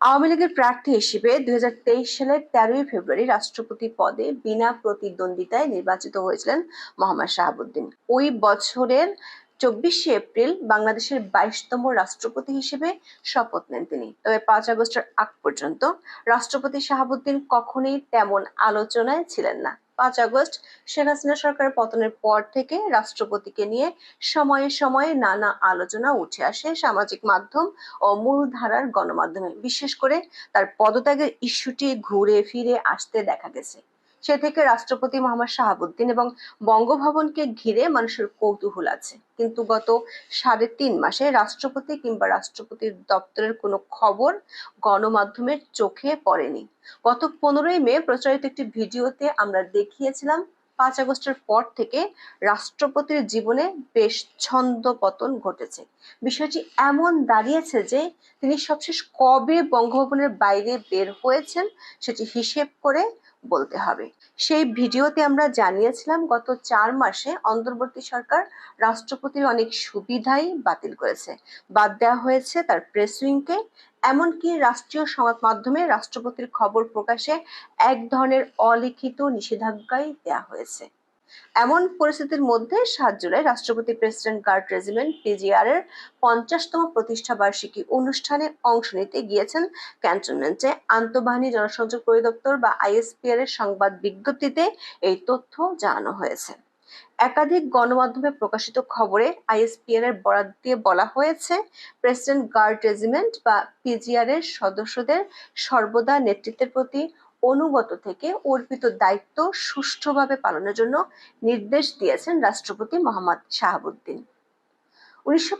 আওয়ামী লীগের প্রার্থী হিসেবে দুই সালের তেরোই ফেব্রুয়ারি রাষ্ট্রপতি পদে বিনা প্রতিদ্বন্দ্বিতায় নির্বাচিত হয়েছিলেন মোহাম্মদ শাহাবুদ্দিন। ওই বছরের চব্বিশে এপ্রিল বাংলাদেশের বাইশতম রাষ্ট্রপতি হিসেবে শপথ নেন তিনি। তবে পাঁচ আগস্টের আগ পর্যন্ত রাষ্ট্রপতি শাহাবুদ্দিন কখনোই তেমন আলোচনায় ছিলেন না। পাঁচ আগস্ট শেখ হাসিনা সরকারের পতনের পর থেকে রাষ্ট্রপতিকে নিয়ে সময়ে সময়ে নানা আলোচনা উঠে আসে সামাজিক মাধ্যম ও মূলধারার গণমাধ্যমে। বিশেষ করে তার পদত্যাগের ইস্যুটি ঘুরে ফিরে আসতে দেখা গেছে। সে থেকে রাষ্ট্রপতি মোহাম্মদ শাহাবুদ্দিন এবং বঙ্গভবনকে ঘিরে মানুষের কৌতূহল আছে। কিন্তু গত সাড়ে তিন মাসে রাষ্ট্রপতি কিংবা রাষ্ট্রপতির দপ্তরের কোনো খবর গণমাধ্যমের চোখে পড়েনি। গত পনেরোই মে প্রচারিত একটি ভিডিওতে আমরা দেখিয়েছিলাম, পাঁচ আগস্টের পর থেকে রাষ্ট্রপতির জীবনে বেশ ছন্দ পতন ঘটেছে। বিষয়টি এমন দাঁড়িয়েছে যে তিনি সবশেষ কবে বঙ্গভবনের বাইরে বের হয়েছেন সেটি হিসেব করে বলতে হবে। সেই ভিডিওতে আমরা জানিয়েছিলাম, গত চার মাসে অন্তর্বর্তী সরকার রাষ্ট্রপতির অনেক সুবিধাই বাতিল করেছে। বাদ দেওয়া হয়েছে তার প্রেস উইংকে এমনকি রাষ্ট্রীয় সংবাদ মাধ্যমে রাষ্ট্রপতির খবর প্রকাশে এক ধরনের অলিখিত নিষেধাজ্ঞাই দেয়া হয়েছে। এমন পরিস্থিতির মধ্যে সাত জুলাই রাষ্ট্রপতি প্রেসিডেন্ট গার্ড রেজিমেন্ট পিজিআর এর পঞ্চাশতম প্রতিষ্ঠা বার্ষিকী অনুষ্ঠানে অংশ নিতে গিয়েছেন ক্যান্টনমেন্টে। আন্তঃবাহিনী জনসংযোগ পরিদপ্তর বা আইএসপিআর এর সংবাদ বিজ্ঞপ্তিতে এই তথ্য জানানো হয়েছে। একাধিক গণমাধ্যমে প্রকাশিত খবরে আইএসপিআর এর বরাদ দিয়ে বলা হয়েছে, প্রেসিডেন্ট গার্ড রেজিমেন্ট বা পিজিআর এর সদস্যদের সর্বদা নেতৃত্বের প্রতি অনুগত থেকে অর্পিত দায়িত্ব সুষ্ঠুভাবে পালনের জন্য নির্দেশ দিয়েছেন রাষ্ট্রপতি মোহাম্মদ শাহাবুদ্দিন। উনিশশো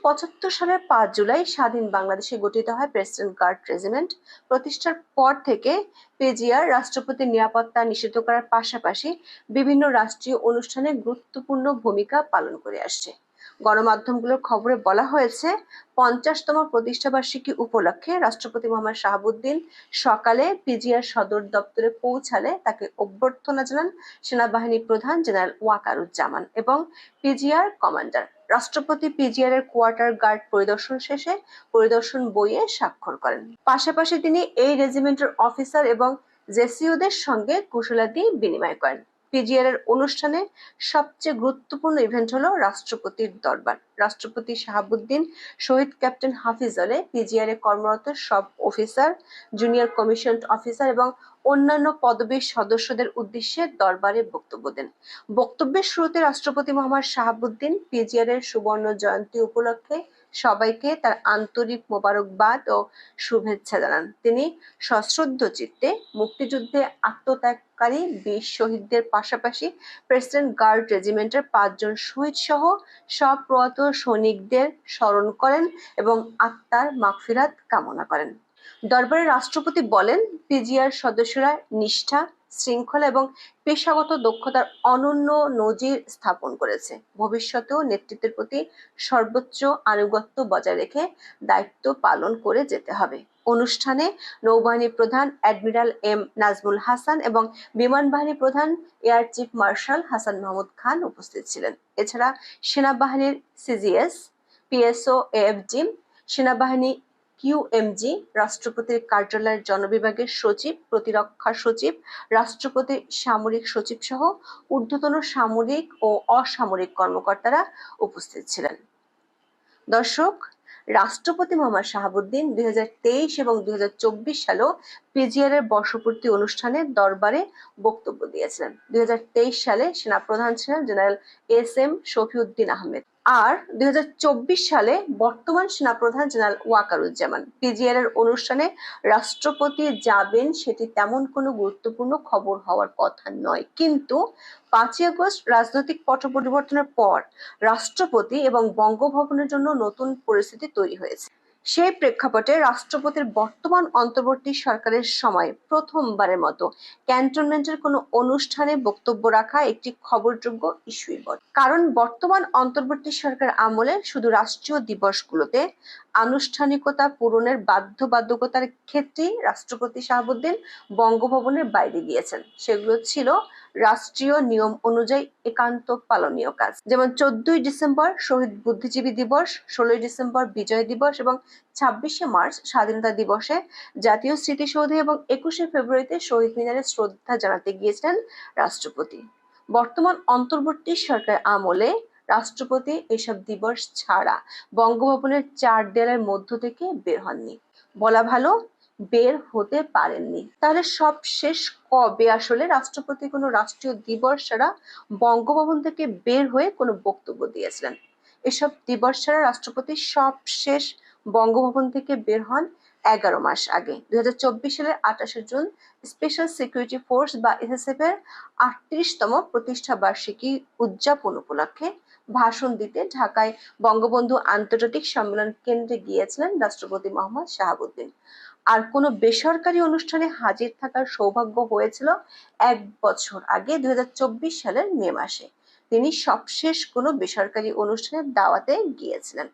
সালের পাঁচ জুলাই স্বাধীন বাংলাদেশে গঠিত হয় প্রেসিডেন্ট গার্ড রেজিমেন্ট। প্রতিষ্ঠার পর থেকে পেজিয়ার রাষ্ট্রপতির নিরাপত্তা নিষিদ্ধ করার পাশাপাশি বিভিন্ন রাষ্ট্রীয় অনুষ্ঠানে গুরুত্বপূর্ণ ভূমিকা পালন করে আসছে। গণমাধ্যমগুলোর খবরে বলা হয়েছে, পঞ্চাশতম প্রতিষ্ঠাবার্ষিকী উপলক্ষে রাষ্ট্রপতি মোহাম্মদ শাহাবুদ্দিন সকালে পিজিআর সদর দপ্তরে পৌঁছালে তাকে অভ্যর্থনা জানান সেনাবাহিনী প্রধান জেনারেল ওয়াকারুজ্জামান এবং পিজিআর কমান্ডার। রাষ্ট্রপতি পিজিআর এর কোয়ার্টার গার্ড পরিদর্শন শেষে পরিদর্শন বইয়ে স্বাক্ষর করেন। পাশাপাশি তিনি এই রেজিমেন্টের অফিসার এবং জেসিওদের সঙ্গে কুশলাদি বিনিময় করেন। পিজিআর এর অনুষ্ঠানে সবচেয়ে গুরুত্বপূর্ণ ইভেন্ট হলো রাষ্ট্রপতির দরবার। রাষ্ট্রপতি শাহাবুদ্দিন, শহীদ ক্যাপ্টেন হাফিজ আলে পিজিআর এ কর্মরত সব অফিসার জুনিয়র কমিশন অফিসার এবং অন্যান্য পদবীর সদস্যদের উদ্দেশ্যে দরবারে বক্তব্য দেন। বক্তব্যের শুরুতে রাষ্ট্রপতি মোহাম্মদ শাহাবুদ্দিন পিজিআর এর সুবর্ণ জয়ন্তী উপলক্ষে সবাইকে তার আন্তরিক মোবারকবাদ ও শুভেচ্ছা জানান। তিনি সশ্রদ্ধ চিত্তে মুক্তিযুদ্ধে আত্মত্যাগকারী বীর শহীদদের পাশাপাশি প্রেসিডেন্ট গার্ড রেজিমেন্টের পাঁচজন শহীদ সহ সব প্রয়াত সৈনিকদের স্মরণ করেন এবং আত্মার মাগফিরাত কামনা করেন। দরবারে রাষ্ট্রপতি বলেন, পিজিআর সদস্যরা নিষ্ঠা, শৃঙ্খলা এবং পেশাগত দক্ষতার অনন্য নজির স্থাপন করেছে। ভবিষ্যতেও নেতৃত্বের প্রতি সর্বোচ্চ আনুগত্য বজায় রেখে দায়িত্ব পালন করে যেতে হবে। অনুষ্ঠানে নৌবাহিনী প্রধান অ্যাডমিরাল এম নাজমুল হাসান এবং বিমান বাহিনী প্রধান air chief marshal Hasan Mahmud Khan উপস্থিত ছিলেন। এছাড়া সেনাবাহিনীর সিজিএস পিএসও এএফজি সেনাবাহিনী কিউএমজি রাষ্ট্রপতির কার্যালয়ের জনবিভাগের সচিব, প্রতিরক্ষা সচিব রাষ্ট্রপতির সামরিক সচিব সহ ঊর্ধ্বতন সামরিক ও অসামরিক কর্মকর্তারা উপস্থিত ছিলেন। দর্শক, রাষ্ট্রপতি মোহাম্মদ শাহাবুদ্দিন দুই হাজার তেইশ এবং দুই সালেও পিজিআর এর বর্ষপূর্তি অনুষ্ঠানে দরবারে বক্তব্য দিয়েছিলেন। দুই হাজার তেইশ সালে সেনাপ্রধান ছিলেন general S M Shafiuddin Ahmed. আর দুই হাজার চব্বিশ সালে বর্তমান সেনাপ্রধান জেনারেল ওয়াকারুজ্জামান। পিজিআর এর অনুষ্ঠানে রাষ্ট্রপতি যাবেন সেটি তেমন কোনো গুরুত্বপূর্ণ খবর হওয়ার কথা নয়। কিন্তু পাঁচই আগস্ট রাজনৈতিক পট পরিবর্তনের পর রাষ্ট্রপতি এবং বঙ্গভবনের জন্য নতুন পরিস্থিতি তৈরি হয়েছে। সেই প্রেক্ষাপটে রাষ্ট্রপতির বর্তমান অন্তর্বর্তী সরকারের সময় প্রথমবারের মতো ক্যান্টনমেন্টের কোনো অনুষ্ঠানে বক্তব্য রাখা একটি খবরযোগ্য ইস্যুই বটে। কারণ বর্তমান অন্তর্বর্তী সরকার আমলে শুধু রাষ্ট্রীয় দিবসগুলোতে আনুষ্ঠানিকতা পূরণের বাধ্যবাধকতার ক্ষেত্রেই রাষ্ট্রপতি শাহাবুদ্দিন বঙ্গভবনের বাইরে গিয়েছেন। সেগুলো ছিল রাষ্ট্রীয় নিয়ম অনুযায়ী একান্ত পালনীয় কাজ। যেমন চোদ্দই ডিসেম্বর শহীদ বুদ্ধিজীবী দিবস, ষোলোই ডিসেম্বর বিজয় দিবস এবং ছাব্বিশে মার্চ স্বাধীনতা দিবসে জাতীয় স্মৃতিসৌধে এবং একুশে ফেব্রুয়ারিতে শহীদ মিনারে শ্রদ্ধা জানাতে গিয়েছিলেন রাষ্ট্রপতি। বর্তমান অন্তর্বর্তী সরকার আমলে রাষ্ট্রপতি এসব দিবস ছাড়া বঙ্গভবনের চার দেয়ালের মধ্য থেকে বের হননি। বলা ভালো বের হতে পারেননি। তাহলে সব শেষ কবে? আসলে রাষ্ট্রপতি কোনো রাষ্ট্রীয় দিবস ছাড়া বঙ্গভবন থেকে বের হয়ে কোনো বক্তব্য দিয়েছিলেন। এসব দিবস ছাড়া রাষ্ট্রপতি সব শেষ বঙ্গভবন থেকে বের হন এগারো মাস আগে। দু হাজার চব্বিশ সালের আঠাশে জুন স্পেশাল সিকিউরিটি ফোর্স বা এসএসএফ এর আটত্রিশতম প্রতিষ্ঠা বার্ষিকী উদযাপন উপলক্ষে ভাষণ দিতে ঢাকায় বঙ্গবন্ধু আন্তর্জাতিক সম্মেলন কেন্দ্রে গিয়েছিলেন রাষ্ট্রপতি মোহাম্মদ শাহাবুদ্দিন। আর কোনো বেসরকারি অনুষ্ঠানে হাজির থাকার সৌভাগ্য হয়েছিল এক বছর আগে, দুই হাজার চব্বিশ সালের মে মাসে। তিনি সবশেষ কোনো বেসরকারি অনুষ্ঠানের দাওয়াতে গিয়েছিলেন।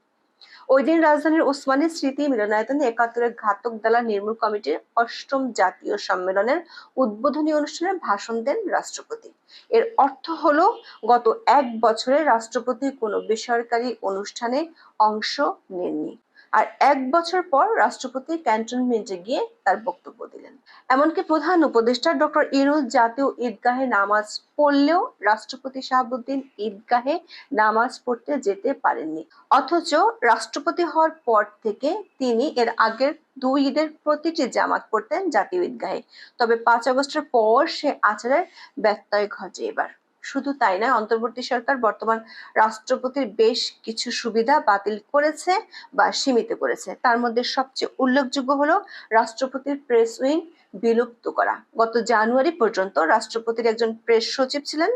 ওই দিন রাজধানীর ওসমানী স্মৃতি মিলনায়তনে একাত্তরের ঘাতক দালা নির্মূল কমিটির অষ্টম জাতীয় সম্মেলনের উদ্বোধনী অনুষ্ঠানে ভাষণ দেন রাষ্ট্রপতি। এর অর্থ হলো, গত এক বছরে রাষ্ট্রপতি কোনো বেসরকারি অনুষ্ঠানে অংশ নেননি। আর এক বছর পর রাষ্ট্রপতি ক্যান্টনমেন্টে গিয়ে তার বক্তব্য দিলেন। এমনকি প্রধান উপদেষ্টা ডক্টর ইরুজ জাতীয় ঈদগাহে নামাজ পড়লেও রাষ্ট্রপতি শাহাবুদ্দিন ঈদগাহে নামাজ পড়তে যেতে পারেননি। অথচ রাষ্ট্রপতি হওয়ার পর থেকে তিনি এর আগের দুই ঈদের প্রতিটি জামাত পড়তেন জাতীয় ঈদগাহে। তবে পাঁচ আগস্টের পর সে আচারের ব্যত্যয় ঘটে এবার। শুধু তাই নয়, অন্তর্বর্তী সরকার বর্তমান রাষ্ট্রপতির বেশ কিছু সুবিধা বাতিল করেছে বা সীমিত করেছে। তার মধ্যে সবচেয়ে উল্লেখযোগ্য হলো রাষ্ট্রপতির প্রেস উইং বিলুপ্ত করা। গত জানুয়ারি পর্যন্ত রাষ্ট্রপতির একজন প্রেস সচিব ছিলেন,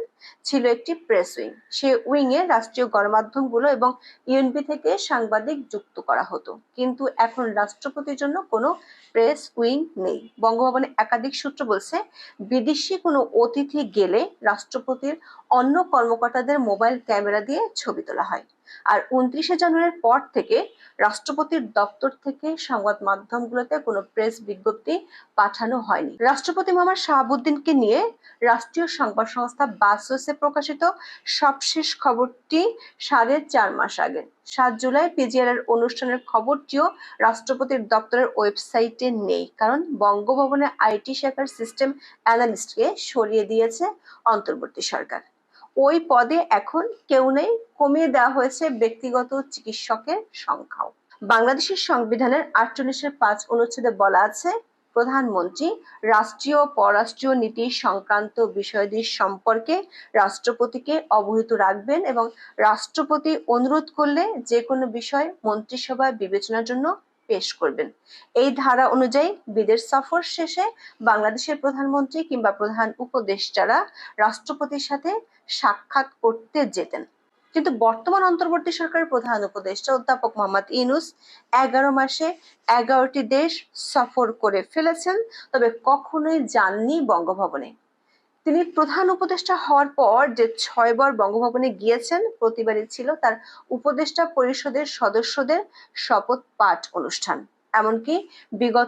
ছিল একটি প্রেস উইং। সে উইং এ রাষ্ট্রীয় গণমাধ্যমগুলো এবং ইউএনপি থেকে সাংবাদিক যুক্ত করা হতো। কিন্তু এখন রাষ্ট্রপতির জন্য কোনো প্রেস উইং নেই। বঙ্গভবনে একাধিক সূত্র বলছে, বিদেশি কোনো অতিথি গেলে রাষ্ট্রপতির অন্য কর্মকর্তাদের মোবাইল ক্যামেরা দিয়ে ছবি তোলা হয়। আর উনত্রিশে জানুয়ারির পর থেকে রাষ্ট্রপতির দপ্তর থেকে সংবাদ মাধ্যমগুলোতে কোনো প্রেস বিজ্ঞপ্তি পাঠানো হয়নি। রাষ্ট্রপতি মোহাম্মদ শাহাবুদ্দিনকে নিয়ে রাষ্ট্রীয় সংবাদ সংস্থা বাসোসে প্রকাশিত সবশেষ খবরটি সাড়ে চার মাস আগে। সাত জুলাই পিজিআর এর অনুষ্ঠানের খবরটিও রাষ্ট্রপতির দপ্তরের ওয়েবসাইটে নেই, কারণ বঙ্গভবনে আইটি শাখার সিস্টেম অ্যানালিস্টকে সরিয়ে দিয়েছে অন্তর্বর্তী সরকার। ওই পদে এখন কেউ নেই। কমিয়ে দেওয়া হয়েছে ব্যক্তিগত চিকিৎসকের সংখ্যাও। বাংলাদেশের সংবিধানের আটচল্লিশের পাঁচ অনুচ্ছেদে বলা আছে, প্রধানমন্ত্রী, রাষ্ট্রীয় পররাষ্ট্রীয় নীতি সংক্রান্ত বিষয়াদি সম্পর্কে রাষ্ট্রপতিকে অবহিত রাখবেন এবং রাষ্ট্রপতি অনুরোধ করলে যে কোনো বিষয় মন্ত্রিসভায় বিবেচনার জন্য পেশ করবেন। এই ধারা অনুযায়ী বিদেশ সফর শেষে বাংলাদেশের প্রধানমন্ত্রী কিংবা প্রধান উপদেষ্টারা রাষ্ট্রপতির সাথে সাক্ষাৎ করতে যেতেন। কিন্তু বর্তমান অন্তর্বর্তী সরকারের প্রধান উপদেষ্টা অধ্যাপক মোহাম্মদ ইনুস এগারো মাসে এগারোটি দেশ সফর করে ফেলেছেন, তবে কখনোই যাননি বঙ্গভবনে। তিনি প্রধান উপদেষ্টা হওয়ার পর যে ছয়বার বঙ্গভবনে গিয়েছেন, প্রতিবারই ছিল তার উপদেষ্টা পরিষদের সদস্যদের শপথ পাঠ অনুষ্ঠান। এমনকি বিগত